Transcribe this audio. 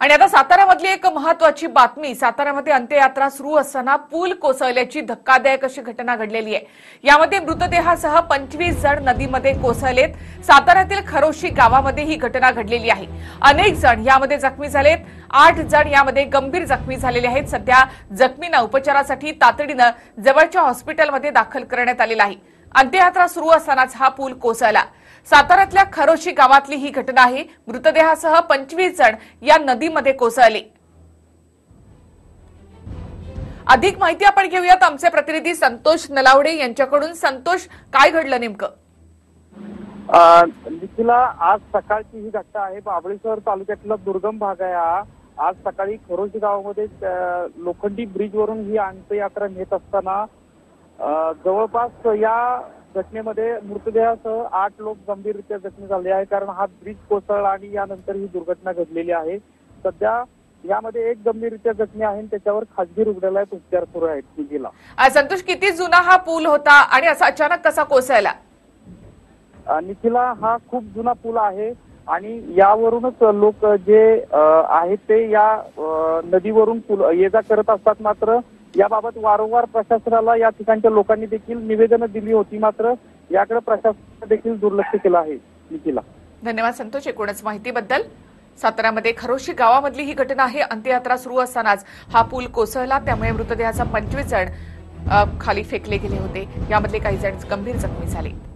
आणि आता साताऱ्यामधली एक महत्वाची बातमी साताऱ्यामध्ये अंत्ययात्रा सुरू असताना पूल कोसळल्याची धक्कादायक अशी घटना घडलेली आहे. यामध्ये मृतदेहासह पंचवीस जण नदीमध्ये कोसळलेत. साताऱ्यातील खरोशी गावामध्ये ही घटना घडलेली आहे. अनेक जण यामध्ये जखमी झालेत. आठ जण यामध्ये गंभीर जखमी झालेले आहेत. सध्या जखमींना उपचारासाठी तातडीनं जवळच्या हॉस्पिटलमध्ये दाखल करण्यात आलेलं आहे. अंत्ययात्रा सुरू असतानाच हा पूल कोसळला. साताऱ्यातल्या खरोशी गावातली ही घटना आहे मृतदेहासह पंचवीस जण या नदीमध्ये कोसळले. अधिक माहिती आपण घेऊयात. आमचे प्रतिनिधी संतोष नलावडे यांच्याकडून. संतोष काय घडलं नेमकं? निखिला आज सकाळची ही घटना आहे. महाबळेश्वर तालुक्यातला दुर्गम भाग आहे हा. आज सकाळी खरोशी गावामध्ये लोखंडी ब्रिज वरून ही अंत्ययात्रा नेत असताना जवळपास या घटनेमध्ये मृतदेहासह आठ लोक गंभीररित्या जखमी झाले आहे कारण हा ब्रिज कोसळला आणि यानंतर ही दुर्घटना घडलेली आहे. सध्या यामध्ये एक गंभीररित्या जखमी आहे त्याच्यावर खासगी रुग्णालयात उपचार सुरू आहेत अ, संतोष किती जुना हा पूल होता आणि असा अचानक कसा कोसळला? निखिला हा खूप जुना पूल आहे आणि यावरूनच लोक जे आहेत ते या नदीवरून पूल ये जा करत असतात मात्र याबाबत वारंवार प्रशासनाला या ठिकाणच्या लोकांनी देखील निवेदनं दिली होती. मात्र याकडे प्रशासनाने देखील दुर्लक्ष केलं आहे. निखिला. धन्यवाद संतोष. एकूणच माहितीबद्दल साताऱ्यामध्ये खरोशी गावामधली ही घटना आहे. अंत्ययात्रा सुरू असतानाच हा पूल कोसळला. त्यामुळे मृतदेहाचा पंचवीस जण खाली फेकले गेले होते. यामधले काही जण गंभीर जखमी झाले.